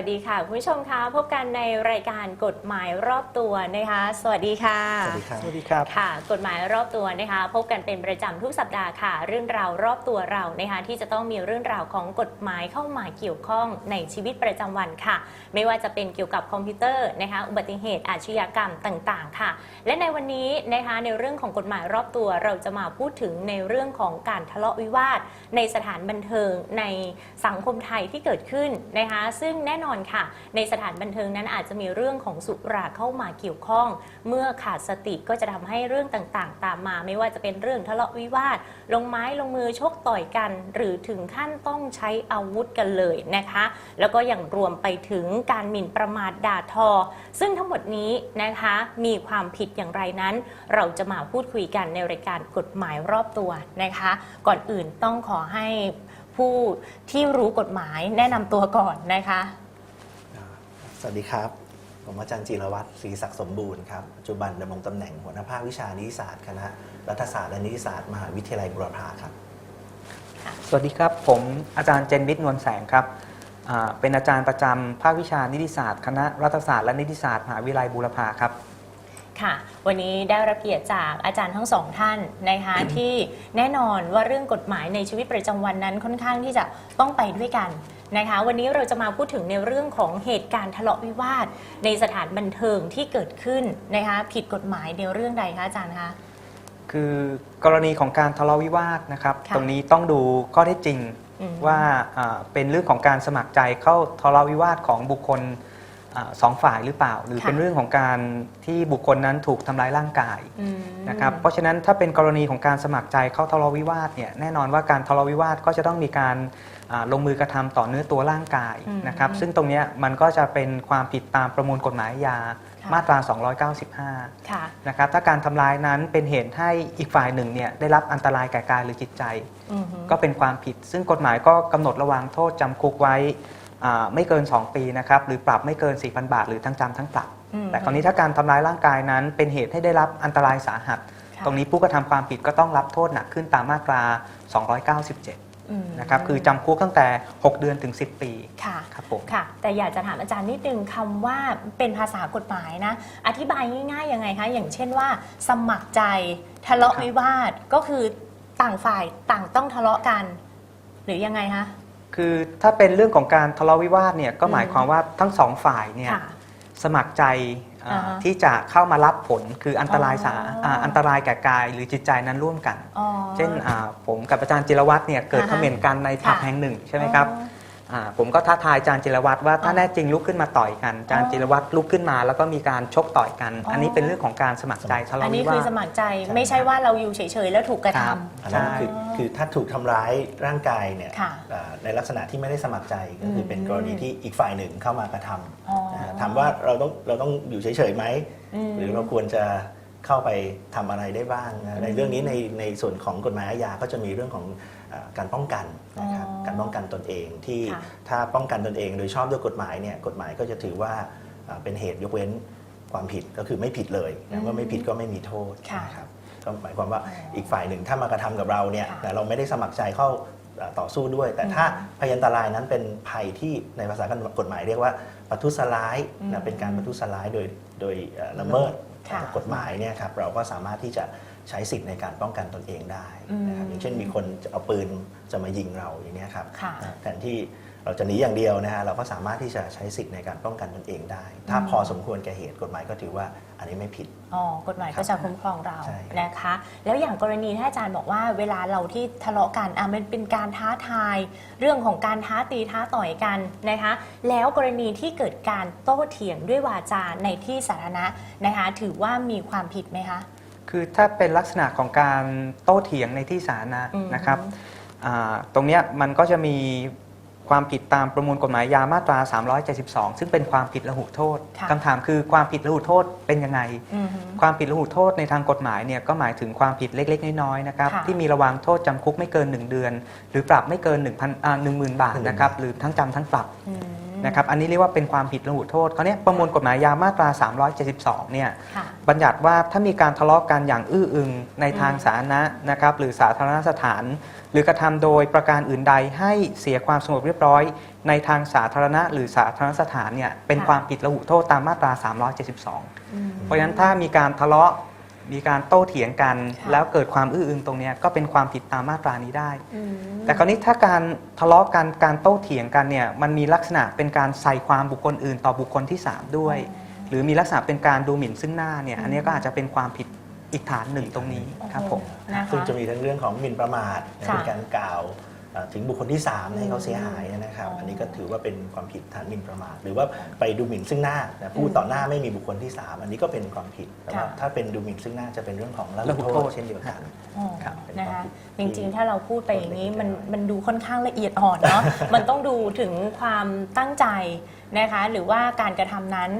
วัสดีค่ะ คุณผู้ชมคะพบกันในรายการกฎหมายรอบตัวนะคะ สวัสดีค่ะสวัสดีครับสวัสดีครับค่ะ กฎหมายรอบตัวนะคะ พบกันเป็นประจำทุกสัปดาห์ค่ะ เรื่องราวรอบตัวเรานะคะที่จะต้องมีเรื่องราวของกฎหมายเข้ามาเกี่ยวข้องในชีวิตประจำวันค่ะ ไม่ว่าจะเป็นเกี่ยวกับคอมพิวเตอร์นะคะอุบัติเหตุอาชญากรรมต่างๆ ค่ะ และในวันนี้นะคะในเรื่องของกฎหมายรอบตัวเราจะมาพูดถึงในเรื่องของการทะเลาะวิวาท ในสถานบันเทิงในสังคมไทยที่เกิดขึ้นนะคะ ซึ่งแน่นอนค่ะ ในสถานบันเทิงนั้นอาจจะมีเรื่องของสุราเข้ามาเกี่ยวข้อง เมื่อขาดสติก็จะทำให้เรื่องต่างๆ ตามมา ไม่ว่าจะเป็นเรื่องทะเลาะวิวาท ลงไม้ลงมือชกต่อยกัน หรือถึงขั้นต้องใช้อาวุธกันเลยนะคะ แล้วก็อย่างรวมไปถึงการหมิ่นประมาทด่าทอ ซึ่งทั้งหมดนี้นะคะมีความผิดอย่างไรนั้น เราจะมาพูดคุยกันในรายการกฎหมายรอบตัวนะคะ ก่อนอื่นต้องขอให้ผู้ที่รู้กฎหมายแนะนำตัวก่อนนะคะ สวัสดีครับ ผมอาจารย์จิรวัตรศรีศักดิ์สมบูรณ์ครับ ปัจจุบันดำรงตำแหน่งหัวหน้าภาควิชานิติศาสตร์คณะรัฐศาสตร์และนิติศาสตร์มหาวิทยาลัยบุรพาครับ สวัสดีครับ ผมอาจารย์เจนวิทย์นวลแสงครับอ่าเป็นอาจารย์ประจำภาควิชานิติศาสตร์ คณะรัฐศาสตร์และนิติศาสตร์มหาวิทยาลัยบูรพาครับ ค่ะ วันนี้ได้รับเกียรติจากอาจารย์ทั้งสองท่านนะคะ ที่แน่นอนว่าเรื่องกฎหมายในชีวิตประจำวันนั้นค่อนข้างที่จะต้องไปด้วยกัน นะคะ วันนี้เราจะมาพูดถึงในเรื่องของเหตุการณ์ทะเลาะวิวาท ในสถานบันเทิงที่เกิดขึ้นนะคะ ผิดกฎหมายในเรื่องใดคะอาจารย์คะ คือกรณีของการทะเลาะวิวาทนะครับ ค่ะตรงนี้ต้องดูข้อเท็จจริงอืม ว่าอ่าเป็นเรื่องของการสมัครใจเข้าทะเลาะวิวาทของบุคคลอ่า สองฝ่ายหรือเปล่า หรือค่ะเป็นเรื่องของการที่บุคคลนั้นถูกทำร้ายร่างกายอืมนะครับเพราะฉะนั้นถ้าเป็นกรณีของการสมัครใจเข้าทะเลาะวิวาทเนี่ยแน่นอนว่าการทะเลาะวิวาทก็จะต้องมีการอ่าลงมือกระทำต่อเนื้อตัวร่างกายอืมนะครับซึ่งตรงเนี้ยมันก็จะเป็นความผิดตามประมวลกฎหมายอาญาค่ะมาตรา 295ค่ะนะครับถ้าการทำร้ายนั้นเป็นเหตุให้อีกฝ่ายหนึ่งเนี่ยได้รับอันตรายแก่กายหรือจิตใจอือฮึก็เป็นความผิด ซึ่งกฎหมายก็กำหนดระวางโทษจำคุกไว้อ่า ไม่เกิน 2 ปีนะครับหรือปรับไม่เกิน 4,000 บาท หรือทั้งจำทั้งปรับอืมแต่คราวนี้ถ้าการทำร้ายร่างกายนั้น เป็นเหตุให้ได้รับอันตรายสาหัสค่ะตรงนี้ผู้กระทำความผิดก็ต้องรับโทษหนักขึ้นตามมาตรา 297อืมนะครับคือจำคุกตั้งแต่ 6 เดือนถึง 10 ปีค่ะครับผมค่ะ แต่อยากจะถามอาจารย์นิดนึงคำว่าเป็นภาษากฎหมายนะ อธิบายง่ายๆยังไงคะ อย่างเช่นว่า สมัครใจทะเลาะครับวิวาทก็คือต่างฝ่ายต่างต้องทะเลาะกัน หรือยังไงคะ คือถ้าเป็นเรื่องของการทะเลาะวิวาทเนี่ยก็อืมหมายความว่าทั้งสองฝ่ายเนี่ยค่ะ สมัครใจอ่าอ่าฮะที่จะเข้ามารับผลคืออันตรายสาอ๋ออ่าอันตรายแก่กายหรือจิตใจนั้นร่วมกัน อ๋อ เช่นอ่าผมกับอาจารย์จิรวัตรเนี่ยเกิดอ่าเขฮะม่นกันในผับค่ะ แห่งหนึ่งใช่ไหมครับ อ๋อ อ่าผมก็ท้าทายอาจารย์จิรวัตรว่าถ้าอ๋อแน่จริงลุกขึ้นมาต่อยกันอาจารย์อ๋อจิรวัตรลุกขึ้นมา แล้วก็มีการชกต่อยกันอ๋ออัอันนี้เป็นเรื่องของการสมัครใจทะอัเลาะนวินี้วาคือทสมัครใจใช่ไม่ใช่ว่าเราอยู่เฉยๆแล้วถูกกระครับ ทำ อันนั้นใช่ คือคือถ้าถูกทำร้ายร่างกายเนี่ยค่ะอ่าในลักษณะที่ไม่ได้สมัครใจก็คือเป็นกรณีที่อีกฝ่ายหนึ่งเข้ามากระทอ๋อำนะฮะถามว่าเราต้องเราต้องอยู่เฉยๆไหมมหรือเราควรจะเข้าไปทำอะไรได้บ้างนะในอืมเรื่องนี้ในในส่วนของกฎหมายอาญาก็จะมีเรื่องของเอ่อ การป้องกันนะครับอ๋อการป้องกันตนเองที่ค่ะถ้าป้องกันตนเองโดยชอบด้วยกฎหมายเนี่ยกฎหมายก็จะถือว่าเอ่อเป็นเหตุยกเว้นความผิดก็คือไม่ผิดเลยอืนะมว่าไม่ผิดก็ไม่มีโทษค่ะนะครับก็หมายความว่าอ๋ออีอีกฝ่ายหนึ่งถ้ามากระทำกับเราเนี่ยค่ะแต่เราไม่ได้สมัครใจเข้าเอ่อต่อสู้ด้วย แต่ถ้าอืมพยันตรายนั้นเป็นภัยที่ในภาษากฎหมายเรียกว่าประทุษร้ายอืมนะเป็นการประทุษร้ายโดยโดยเอ่อละเมิดค่ะกฎหมายเนี่ยครับเราก็สามารถที่จะใช้สิทธิ์ในการป้องกันตนเองได้นะครับอืมอย่างเช่นมีคนจะเอาปืนจะมายิงเราอย่างเนี้ยครับค่ะนะแทนที่เราจะหนีอย่างเดียวนะฮะเราก็สามารถที่จะใช้สิทธิ์ในการป้องกันตนเองได้ ถ้าอืมพอสมควรแก่เหตุกฎหมายก็ถือว่าอันนี้ไม่ผิดอ๋อกฎหมายก็จะคุ้มครองเราใช่นะคะ แล้วอย่างกรณีที่อาจารย์บอกว่าเวลาเราที่ทะเลาะกันอะมันเป็นการท้าทาย เรื่องของการท้าตีท้าต่อยกันนะคะ แล้วกรณีที่เกิดการโต้เถียงด้วยวาจาในที่สาธารณะนะคะ ถือว่ามีความผิดไหมคะ คือถ้าเป็นลักษณะของการโต้เถียงในที่สาธารณะอืม นะครับอ่าตรงเนี้ยมันก็จะมีความผิดตามประมวลกฎหมายยามาตรา 372 ซึ่งเป็นความผิดละหุโทษค่ะ คำถามคือความผิดละหุโทษเป็นยังไง อือฮึความผิดละหุโทษในทางกฎหมายเนี่ยก็หมายถึงความผิดเล็กๆ น้อยๆนะครับค่ะที่มีระวางโทษจำคุกไม่เกิน 1 เดือน หรือปรับไม่เกิน1,000อ่า10,000 บาทนะครับหรือทั้งจำทั้งปรับ อืม นะครับอันนี้เรียกว่าเป็นความผิดระหุโทษเขาวเนี้ยประมวลกฎหมายยามาตรา 372 เนี่ยค่ะ บัญญัติว่าถ้ามีการทะเลาะกันอย่างอื้ออึงในทางอืมสาธารณะนะครับหรือสาธารณสถาน หรือกระทำโดยประการอื่นใดให้เสียความสงบเรียบร้อย ในทางสาธารณะหรือสาธารณสถานเนี่ยเป็นความผิดระหุโทษตามมาตรา 372 อืม เพราะฉะนั้นถ้ามีการทะเลาะ มีการโต้เถียงกันค่ะแล้วเกิดความอื้ออึงตรงเนี้ยก็เป็นความผิดตามมาตรานี้ได้อืมแต่คราวนี้ถ้าการทะเลาะกันการโต้เถียงกันเนี่ยมันมีลักษณะเป็นการใส่ความบุคคลอื่น ต่อบุคคลที่ 3 ด้วย หรือมีลักษณะเป็นการดูหมิ่นซึ่งหน้าเนี่ยอันนี้ก็อาจจะเป็นความผิดอีกฐานหนึ่งตรงนี้ครับผมนะคะซึ่งจะมีทั้งเรื่องของหมิ่นประมาทค่ะเป็นการกล่าวเอ่อ ถึงบุคคลที่3ให้เขาเสียหายนะครับอ๋ออัอันนี้ก็ถือว่าเป็นความผิดฐานหมิ่นประมาทหรือว่าไปดูหมิ่นซึ่งหน้านะพูดต่อหน้าไม่มีบุคคลที่ 3 อันนี้ก็เป็นความผิดแต่ว่าค่ะถ้าเป็นดูหมิ่นซึ่งหน้าจะเป็นเรื่องของละละหุหุโทโทษษเช่นเดียวกันอ๋อครับเป็นนะความคะผิดจริงๆ ถ้าเราพูดไปอย่างนี้ที่มันเล็กๆมันดูค่อนข้างละเอียดอ่อนเนาะมันต้องดูถึงความตั้งใจนะคะ หรือว่าการกระทำนั้น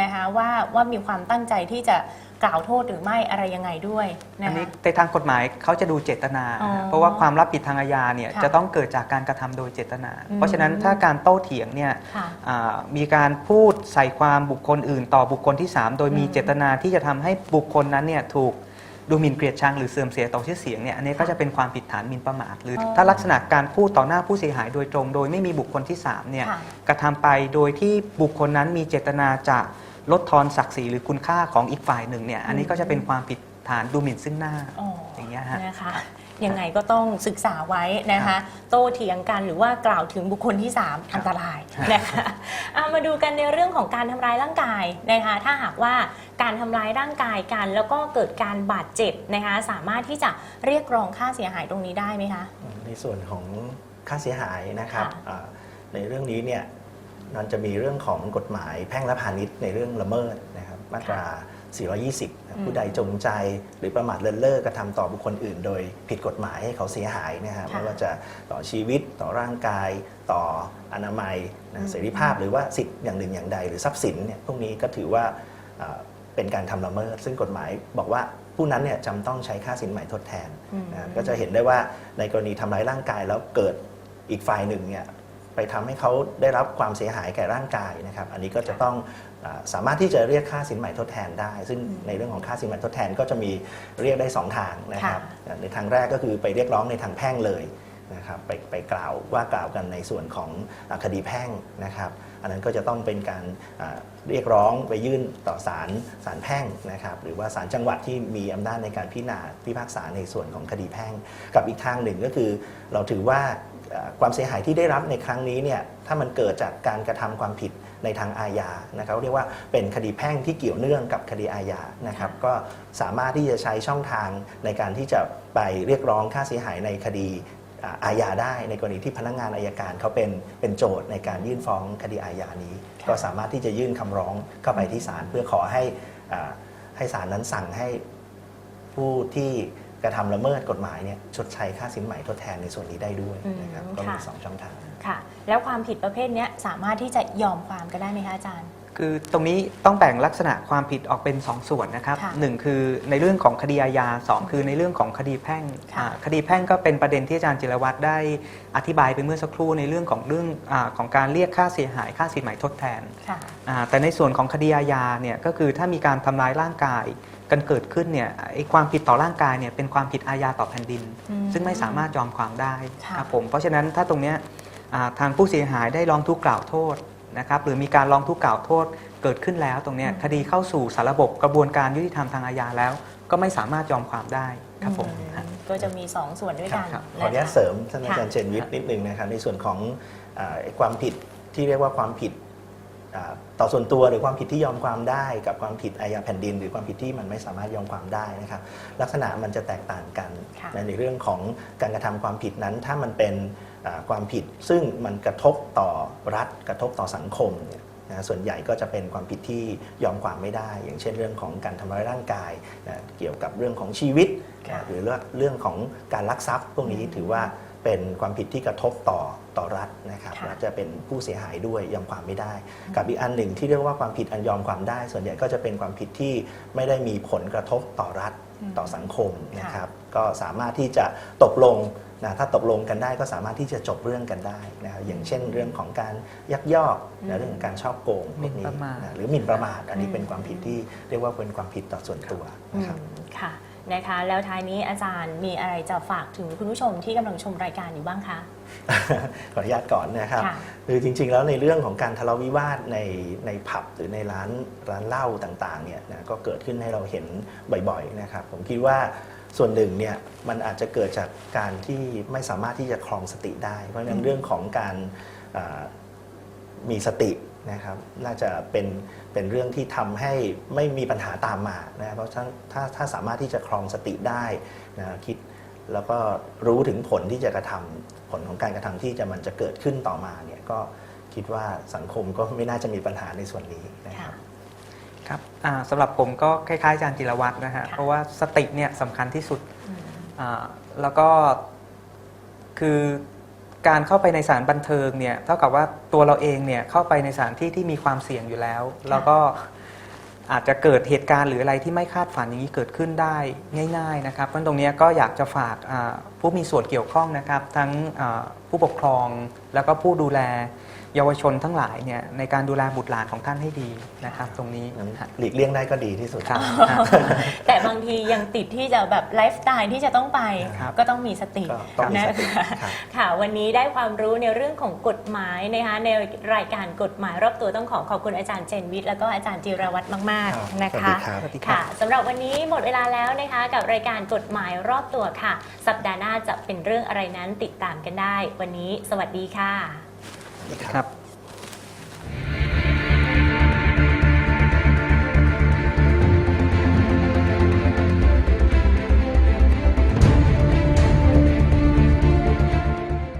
นะคะว่าว่ามีความตั้งใจที่จะ กล่าวโทษหรือไม่อะไรยังไงด้วยอันะนนี้คะ ในทางกฎหมายเขาจะดูเจตนา อ๋อเพราะว่าความรับผิดทางอาญาเนี่ยค่ะจะต้องเกิดจากการกระทำโดยเจตนา อืม เพราะฉะนั้นถ้าการโต้เถียงเนี่ยค่ะ อ่ามีการพูดใส่ความบุคคลอื่น ต่อบุคคลที่ 3 โดยมีอืม เจตนาที่จะทำให้บุคคลนั้นเนี่ยถูกดูหมิ่นเกลียดชังหรือเสื่อมเสียต่อชื่อเสียงเนี่ยอันนี้ก็จะเป็นความผิดฐานหมิ่นประมาทหรือออถ้าลักษณะการพูดต่อหน้าผู้เสียหายโดยตรง โดยไม่มีบุคคลที่3เนี่ย ค่ะ กระทำไปโดยที่บุคคลนั้นมีเจตนาจะ ลดทอนศักดิ์ศรีหรือคุณค่าของอีกฝ่ายหนึ่งเนี่ยอันนี้ก็จะเป็นความผิดฐานดูหมิ่นซึ่งหน้าอ๋ออย่างเงี้ยฮะ นะคะยังไงก็ต้องศึกษาไว้นะคะโต้เถียงกันหรือว่ากล่าวถึงบุคคลที่ 3 อันตรายนะคะอะมาดูกันในเรื่องของการทำร้ายร่างกายนะคะ ถ้าหากว่าการทำร้ายร่างกายกัน แล้วก็เกิดการบาดเจ็บนะคะ สามารถที่จะเรียกร้องค่าเสียหายตรงนี้ได้ไหมคะ ในส่วนของค่าเสียหายนะครับค่ะ อ่าในเรื่องนี้เนี่ย มันจะมีเรื่องของกฎหมายแพ่งและพาณิชย์ในเรื่องละเมิดนะครับมาตรา 420นะอืมผู้ใดจงใจหรือประมาทเลินเล่อกระทำต่อบุคคลอื่น โดยผิดกฎหมายให้เขาเสียหายนะครับค่ะ ไม่ว่าจะต่อชีวิตต่อร่างกาย ต่ออนามัยอืนะมเสรีภาพหรือว่าสิทธิ์อย่างหนึ่งอย่างใด หรือทรัพย์สินเนี่ยพวกนี้ก็ถือว่าอ่าเป็นการทำละเมิด ซึ่งกฎหมายบอกว่าผู้นั้นเนี่ยจำต้องใช้ค่าสินใหม่ทดแทน อืม นะก็จะเห็นได้ว่าในกรณีทำร้ายร่างกายแล้วเกิดอีกฝ่ายหนึ่งเนี่ย ไปทำให้เขาได้รับความเสียหายแก่ร่างกายนะครับ อันนี้ก็จะต้องอาสามารถที่จะเรียกค่าสินใหม่ทดแทนได้ ซึ่งอืมในเรื่องของค่าสินใหม่ทดแทนก็จะมีเรียกได้ 2 ทางนะครับ ในทางแรกก็คือไปเรียกร้องในทางแพ่งเลยนะครับไปไปกล่าวว่ากล่าวกันในส่วนของอาคดีแพ่งนะครับ อันนั้นก็จะต้องเป็นการอ่าเรียกร้องไปยื่นต่อศาลศาลแพ่งนะครับหรือว่าศาลจังหวัดที่มีอำนาจในการพิจารณาพิพากษาในส่วนของคดีแพ่ง กับอีกทางหนึ่งก็คือ เราถือว่าเอ่อ ความเสียหายที่ได้รับในครั้งนี้เนี่ยถ้ามันเกิดจากการกระทำความผิดในทางอาญานะครับเรียกว่าเป็นคดีแพ่งที่เกี่ยวเนื่องกับคดีอาญานะครับก็สามารถที่จะใช้ช่องทางในการที่จะไปเรียกร้องค่าเสียหายในคดีอ่าอาญาได้ในกรณีที่พนักงานอายการเขาเป็นเป็นโจทย์ในการยื่นฟ้องคดีอาญานี้ค่ะก็สามารถที่จะยื่นคำร้องเข้าไปที่ศาลเพื่อขอให้อ่าให้ศาลนั้นสั่งให้ผู้ที่ กระทำละเมิดกฎหมายเนี่ยชดใช้ค่าสินใหม่ทดแทนในส่วนนี้ได้ด้วยนะครับอืมก็มีค่ะ สองช่องทาง ค่ะ แล้วความผิดประเภทเนี้ยสามารถที่จะยอมความกันได้ไหมคะอาจารย์ คือตรงนี้ต้องแบ่งลักษณะความผิดออกเป็น 2 ส่วนนะครับค่ะหนึ่งคือในเรื่องของคดีอาญาสองคือในเรื่องของคดีแพ่งค่ะอ่าคดีแพ่งก็เป็นประเด็นที่อาจารย์จิรวัตรได้อธิบายไปเมื่อสักครู่ในเรื่องของเรื่องอาของการเรียกค่าเสียหายค่าสินไหมทดแทน ค่ะ อ่าแต่ในส่วนของคดีอาญาเนี่ยก็คือถ้ามีการทำร้ายร่างกาย กันเกิดขึ้นเนี่ยไอ้ความผิดต่อร่างกายเนี่ยเป็นความผิดอาญาต่อแผ่นดินอืมซึ่งไม่สามารถยอมความได้ค่ะครับผมเพราะฉะนั้นถ้าตรงเนี้ยอ่าทางผู้เสียหายได้ร้องทุกข์กล่าวโทษนะครับหรือมีการร้องทุกข์กล่าวโทษเกิดขึ้นแล้วตรงเนี้ยอืมคดีเข้าสู่สารระบบกระบวนการยุติธรรมทางอาญาแล้ว ก็ไม่สามารถยอมความได้ครับผมอืฮะก็จะมี 2 ส่วนด้วยกันครับขออนุญาตะคะเสริมท่านอาจารย์ค่ะเจนวิทย์นิดนึงนะครับในส่วนของอาไอ้ความผิดที่เรียกว่าความผิดอ่า ต่อส่วนตัวหรือความผิดที่ยอมความได้ กับความผิดอาญาแผ่นดิน หรือความผิดที่มันไม่สามารถยอมความได้นะครับลักษณะมันจะแตกต่างกันค่ะในเรื่องของการกระทำความผิดนั้น ถ้ามันเป็นอ่าความผิดซึ่งมันกระทบต่อรัฐกระทบต่อสังคมเนี่ยนะส่วนใหญ่ก็จะเป็นความผิดที่ยอมความไม่ได้ อย่างเช่นเรื่องของการทำร้ายร่างกายนะเกี่ยวกับเรื่องของชีวิตค่ะหรือเรื่องเรื่องของการลักทรัพย์พวกนี้ถือว่า เป็นความผิดที่กระทบต่อต่อรัฐนะครับค่ะและจะเป็นผู้เสียหายด้วยยอมความไม่ได้ กับอีกอันหนึ่งที่เรียกว่าความผิดอันยอมความได้ ส่วนใหญ่ก็จะเป็นความผิดที่ไม่ได้มีผลกระทบต่อรัฐอืม ต่อสังคมนะค่ะครับก็สามารถที่จะตกลงนะถ้าตกลงกันได้ก็สามารถที่จะจบเรื่องกันได้นะครับอย่างเช่นเรื่องของการยักยอกอืมนะเรื่องของการชอบโกงพวกหมิ่นประมาท นะหรือหมิ่นประมาทอันนี้อืมเป็นความผิดที่เรียกว่าเป็นความผิดต่อส่วนตัวอืนะครับมค่ะ นะคะ แล้วท้ายนี้อาจารย์มีอะไรจะฝากถึงคุณผู้ชมที่กำลังชมรายการอยู่บ้างคะ ขออนุญาตก่อนนะครับค่ะ คือจริงๆแล้วในเรื่องของการทะเลาะวิวาทในในผับหรือในร้านร้านเหล้าต่างๆเนี่ยนะก็เกิดขึ้นให้เราเห็นบ่อยๆนะครับผมคิดว่าส่วนหนึ่งเนี่ยมันอาจจะเกิดจากการที่ไม่สามารถที่จะครองสติได้ เพราะฉะนั้นเรื่องของการอ่ามีสติ นะครับน่าจะเป็นเป็นเรื่องที่ทำให้ไม่มีปัญหาตามมานะเพราะฉะนั้นถ้าถ้าสามารถที่จะครองสติได้นะคิดแล้วก็รู้ถึงผลที่จะกระทำผลของการกระทำที่จะมันจะเกิดขึ้นต่อมาเนี่ยก็คิดว่าสังคมก็ไม่น่าจะมีปัญหาในส่วนนี้นะครับครับอ่าสำหรับผมก็คล้ายๆอาจารย์จิรวัตรนะฮะค่ะเพราะว่าสติเนี่ยสำคัญที่สุดอืมอ่าแล้วก็คือ การเข้าไปในสถานบันเทิงเนี่ยเท่ากับว่าตัวเราเองเนี่ยเข้าไปในสถานที่ที่มีความเสี่ยงอยู่แล้ว แล้วก็อาจจะเกิดเหตุการณ์หรืออะไรที่ไม่คาดฝันอย่างนี้เกิดขึ้นได้ง่าย ๆ นะครับเพราะฉะนั้นตรงเนี้ยก็อยากจะฝากอ่าผู้มีส่วนเกี่ยวข้องนะครับ ทั้งอ่าผู้ปกครองแล้วก็ผู้ดูแล เยาวชนทั้งหลายเนี่ยในการดูแลบุตรหลานของท่านให้ดีนะครับตรงนี้งั้นฮะหลีกเลี่ยงได้ก็ดีที่สุด ครับแต่บางทียังติดที่จะแบบไลฟ์สไตล์ที่จะต้องไป ครับก็ต้องมีสติก็ต้องมีนะสติคะครับ ค่ะวันนี้ได้ความรู้ในเรื่องของกฎหมายนะคะในรายการกฎหมายรอบตัวต้องขอขอบคุณอาจารย์เจนวิทย์แล้วก็อาจารย์จิรวัตรมากครับๆนะสวัสคะ ดีครับ สวัสดีครับ ค่ะสำหรับวันนี้หมดเวลาแล้วนะคะ กับรายการกฎหมายรอบตัวค่ะ สัปดาห์หน้าจะเป็นเรื่องอะไรนั้นติดตามกันได้ วันนี้สวัสดีค่ะสวัสดีครับ ครับ